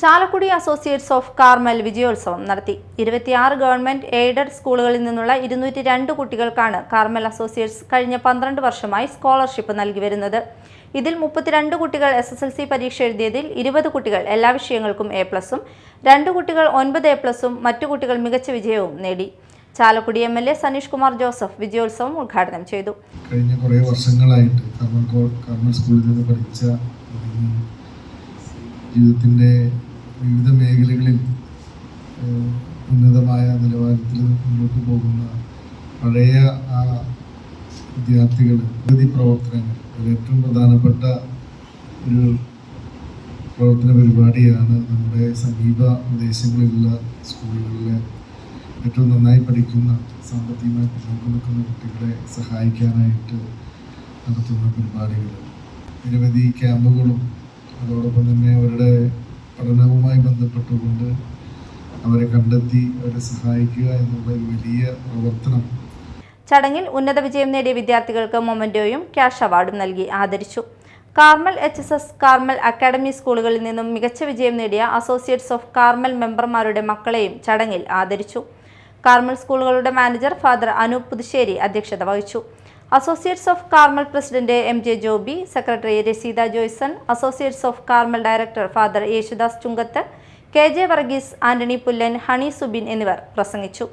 Chalakudy associates of Carmel വിജയോത്സവം നടത്തി. ഇരുപത്തിയാറ് ഗവൺമെന്റ് എയ്ഡഡ് സ്കൂളുകളിൽ നിന്നുള്ള ഇരുന്നൂറ്റി രണ്ട് കുട്ടികൾക്കാണ് കാർമൽ അസോസിയേറ്റ്സ് കഴിഞ്ഞ പന്ത്രണ്ട് വർഷമായി സ്കോളർഷിപ്പ് നൽകി വരുന്നത്. ഇതിൽ മുപ്പത്തിരണ്ട് കുട്ടികൾ എസ് എസ് എൽ സി പരീക്ഷ എഴുതിയതിൽ ഇരുപത് കുട്ടികൾ എല്ലാ വിഷയങ്ങൾക്കും എ പ്ലസും രണ്ട് കുട്ടികൾ ഒൻപത് എ പ്ലസും മറ്റു കുട്ടികൾ മികച്ച വിജയവും നേടി. Chalakudy M L A Saneesh Kumar Joseph വിജയോത്സവം ഉദ്ഘാടനം ചെയ്തു. കഴിഞ്ഞ കുറേ വർഷങ്ങളായിട്ട് സ്കൂളിൽ നിന്ന് പഠിച്ച ജീവിതത്തിന്റെ വിവിധ മേഖലകളിൽ ഉന്നതമായ നിലവാരത്തിൽ മുന്നോട്ട് പോകുന്ന പഴയ ആ വിദ്യാർത്ഥികൾ നിരവധി പ്രവർത്തനങ്ങൾ. ഏറ്റവും പ്രധാനപ്പെട്ട ഒരു പ്രവർത്തന പരിപാടിയാണ് നമ്മുടെ സമീപ പ്രദേശങ്ങളിലുള്ള സ്കൂളുകളിലെ ഏറ്റവും നന്നായി പഠിക്കുന്ന സാമ്പത്തികമായി പിന്നോക്കം നിൽക്കുന്ന കുട്ടികളെ സഹായിക്കാനായിട്ട് നടത്തുന്ന പരിപാടികൾ നിരവധി ക്യാമ്പുകളും അതോടൊപ്പം തന്നെ അവരുടെ പഠനവുമായി ബന്ധപ്പെട്ടുകൊണ്ട് അവരെ കണ്ടെത്തി അവരെ സഹായിക്കുക എന്നുള്ള വലിയ പ്രവർത്തനം. ചടങ്ങിൽ ഉന്നത വിജയം നേടിയ വിദ്യാർത്ഥികൾക്ക് മൊമന്റോയും ക്യാഷ് അവാർഡും നൽകി ആദരിച്ചു. Carmel H S S Carmel academy സ്കൂളുകളിൽ നിന്നും മികച്ച വിജയം നേടിയ അസോസിയേറ്റ്സ് ഓഫ് കാർമൽ മെമ്പർമാരുടെ മക്കളെയും ചടങ്ങിൽ ആദരിച്ചു. കാർമൽ സ്കൂളുകളുടെ മാനേജർ ഫാദർ അനൂപ് പുതുശ്ശേരി അധ്യക്ഷത വഹിച്ചു. Associates of Carmel president M J Joby secretary Raseetha Joyson associates of Carmel director father Yesudas Chungath K J Varghese Antony Pullan Honey Subin എന്നിവർ പ്രസംഗിച്ചു.